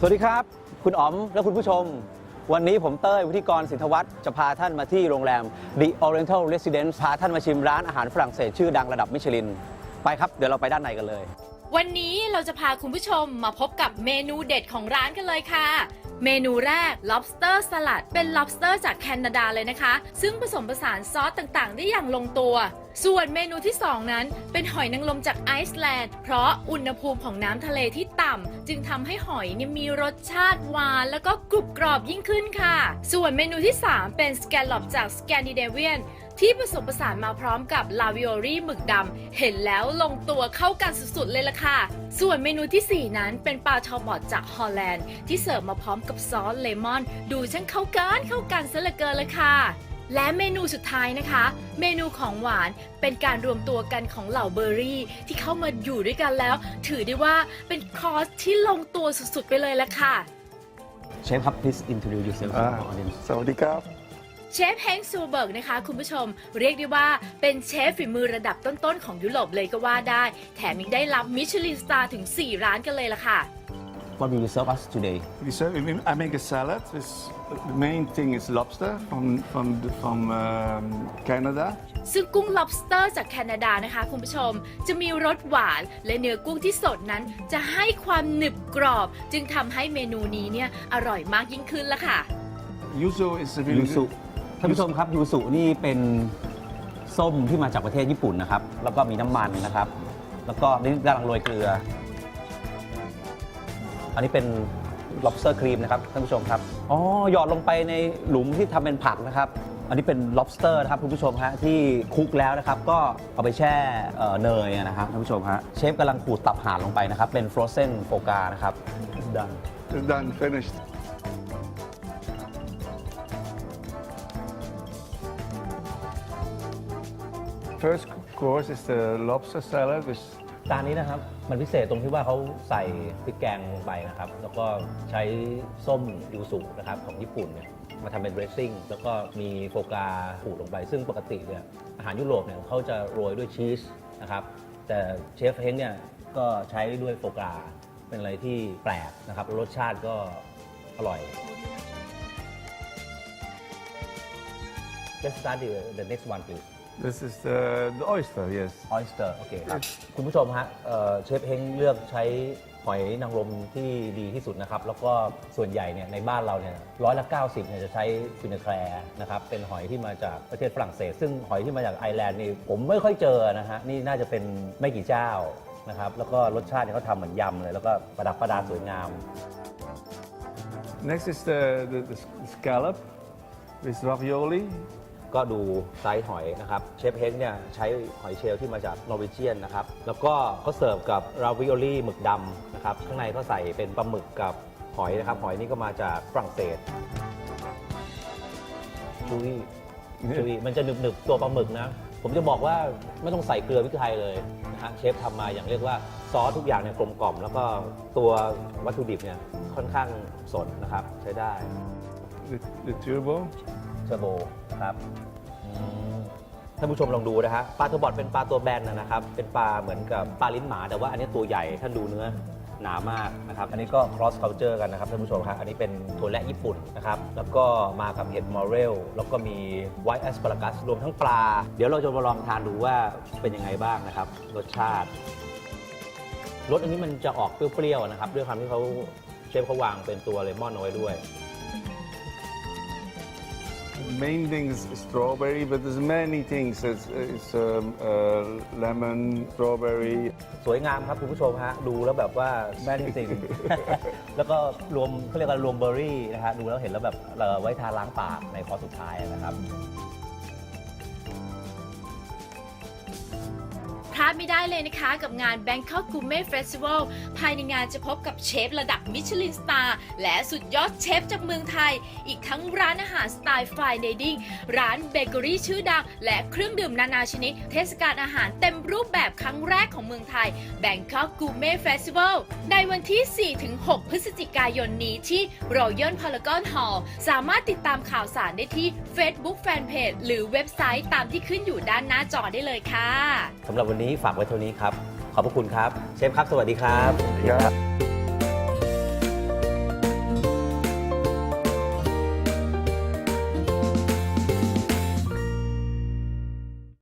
สวัสดีครับ คุณอ๋อมและคุณผู้ชม วันนี้ผมเต้ยวุฒิกรสินทวัฒน์จะพาท่านมาที่โรงแรม The Oriental Residence พาท่านมาชิมร้านอาหารฝรั่งเศสชื่อดังระดับมิชลิน ไปครับ เดี๋ยวเราไปด้านในกันเลย วันนี้เราจะพาคุณผู้ชมมาพบกับเมนูเด็ดของร้านกันเลยค่ะ เมนูแรก lobster salad เป็น lobster จากแคนาดาเลยนะคะ ซึ่งผสมผสานซอสต่างๆ ได้อย่างลงตัว ส่วนเมนูที่ 2 นั้น เป็นหอยนางรมจากไอซ์แลนด์ เพราะอุณหภูมิของน้ำทะเลที่ต่ำ จึงทำให้หอยเนี่ยมีรสชาติหวาน แล้วก็กรุบกรอบยิ่งขึ้นค่ะ ส่วนเมนูที่ 3 เป็นสแกลลอปจากสแกนดิเนเวียน ที่ผสมผสานมาพร้อมกับลาวิโอรี่หมึกดำ เห็นแล้วลงตัวเข้ากันสุดๆเลยล่ะค่ะ ส่วนเมนูทีสี่4 นั้นเป็นปลาทอร์บอทจากฮอลแลนด์ ที่เสิร์ฟมาพร้อมกับซอสเลมอน ดูช่างเข้ากันเข้ากันซะเหลือเกินเลยค่ะและเมนูสุดท้ายนะคะ เมนูของหวานเป็นการรวมตัวกันของเหล่าเบอร์รี่ ที่เข้ามาอยู่ด้วยกันแล้ว ถือได้ว่าเป็นคอร์สที่ลงตัวสุดๆไปเลยละค่ะเชฟครับ please introduce yourself to อ่า our audience สวัสดีครับ เชฟแฮงค์ซูเบิร์กนะคะ คุณผู้ชมเรียกได้ว่าเป็นเชฟฝีมือระดับต้นๆ ของยุโรปเลยก็ว่าได้ แถมยังได้รับมิชลินสตาร์ถึง 4 ร้านกันเลยล่ะค่ะ What will you serve us today We serve, I make a salad. This, the main thing is lobster from from the- from um, Canada. ซึ่งกุ้ง lobster จากแคนาดานะคะ คุณผู้ชม จะมีรสหวานและเนื้อกุ้งที่สดนั้น จะให้ความหนึบกรอบ จึงทำให้เมนูนี้เนี่ยอร่อยมากยิ่งขึ้นละค่ะ Yuzu is a really ยูสุ good. ท่านผู้ชมครับยูสุนี่เป็นส้มที่มาจากประเทศญี่ปุ่นนะครับ แล้วก็มีน้ำมันนะครับ แล้วก็นี่กำลังโรยเกลือ อันนี้เป็น lobster cream นะครับท่านผู้ชมครับ อ๋อ หยอดลงไปในหลุมที่ทำเป็นผักนะครับ อันนี้เป็น lobster นะครับคุณผู้ชมฮะที่คลุกแล้วนะครับ ก็เอาไปแช่เอ่อเนยนะครับท่านผู้ชมฮะเชฟกำลังขูดตับห่านลงไปนะครับ เป็น frozen โฟกานะครับ done It's done, finished. First course is the lobster salad, which จานนี้นะครับมันพิเศษตรงที่ว่าเขาใส่พริกแกงลงไปนะครับ แล้วก็ใช้ส้มยูสุนะครับของญี่ปุ่นเนี่ยมาทำเป็นเดรสซิ่งแล้วก็มีโฟกาขูดลงไป ซึ่งปกติเนี่ยอาหารยุโรปเนี่ยเขาจะโรยด้วยชีสนะครับ แต่เชฟเฮงเนี่ยก็ใช้ด้วยโฟกาเป็นอะไรที่แปลกนะครับรสชาติก็อร่อย Let's start the, the next one please this is the, the oyster, yes. ออยสเตอร์โอเคครับคุณผู้ชมฮะเอ่อเชฟเฮงเลือกใช้หอยนางรมที่ดีที่สุดนะครับ แล้วก็ส่วนใหญ่เนี่ยในบ้านเราเนี่ยร้อยละ 90เนี่ยจะใช้ฟินแคลร์นะครับเป็นหอยที่มาจากประเทศฝรั่งเศส ซึ่งหอยที่มาจากไอร์แลนด์นี่ผมไม่ค่อยเจอนะฮะนี่น่าจะเป็นไม่กี่เจ้านะครับแล้วก็รสชาติเนี่ยเขาทำเหมือนยำเลย แล้วก็ประดับประดาสวยงาม Next is the, the, the scallop with ravioli. ก็ดูไซส์หอยนะครับ เชฟเฮงเนี่ยใช้หอยเชลล์ที่มาจากนอร์เวเจียนนะครับ แล้วก็เขาเสิร์ฟกับราวิโอลี่หมึกดำนะครับ ข้างในเขาใส่เป็นปลาหมึกกับหอยนะครับ หอยนี่ก็มาจากฝรั่งเศสจุยจุยมันจะหนึบๆตัวปลาหมึกนะ ผมจะบอกว่าไม่ต้องใส่เกลือพริกไทยเลยนะฮะเชฟทำมาอย่างเรียกว่าซอสทุกอย่างเนี่ยกลมกล่อม แล้วก็ตัววัตถุดิบเนี่ยค่อนข้างสดนะครับใช้ได้ The, the turbo. เทอร์โบครับอืมท่านผู้ชมลองดูนะฮะปลาเทอร์บอทเป็นปลาตัวแบนนะนะครับ เป็นปลาเหมือนกับปลาลิ้นหมา แต่ว่าอันนี้ตัวใหญ่ท่านดูเนื้อหนามากนะครับ อันนี้ก็ cross culture กันนะครับท่านผู้ชมครับอันนี้เป็นถั่วและญี่ปุ่นนะครับ แล้วก็มากับเห็ดมอเรล แล้วก็มี white asparagus รวมทั้งปลา เดี๋ยวเราจะมาลองทานดูว่าเป็นยังไงบ้างนะครับ รสชาติรสอันนี้มันจะออกเปรี้ยวๆนะครับ ด้วยความที่เขาเชฟเขาวางเป็นตัวเลมอนเอาไว้ด้วย Main thing is strawberry, but there's many things. It's, it's um, uh, lemon, strawberry, สวยงามครับคุณผู้ชมฮะดูแล้วแบบว่าแม่นจริงแล้วก็รวมเขาเรียกว่ารวมเบอร์รี่นะฮะดูแล้วเห็นแล้วแบบเอ่อไว้ทานล้างปากในคอร์สสุดท้ายนะครับ ลาดไม่ได้เลยนะคะกับงาน Bangkok Gourmet Festival ภายในงานจะพบกับเชฟระดับมิชลินสตาร์และสุดยอดเชฟจากเมืองไทย อีกทั้งร้านอาหารสไตล์ไฟน์เดดิ้งร้านเบเกอรี่ชื่อดัง และเครื่องดื่มนานาชนิด เทศกาลอาหารเต็มรูปแบบครั้งแรกของเมืองไทย Bangkok Gourmet Festival ในวันที่ 4-6 พฤศจิกายนนี้ที่ Royal Paragon Hall สามารถติดตามข่าวสารได้ที่ Facebook Fanpage หรือเว็บไซต์ตามที่ขึ้นอยู่ด้านหน้าจอได้เลยค่ะสำหรับวันนี้ฝากไว้เท่านี้ครับ ขอบพระคุณครับ เชฟครับ สวัสดีครับ Yeah.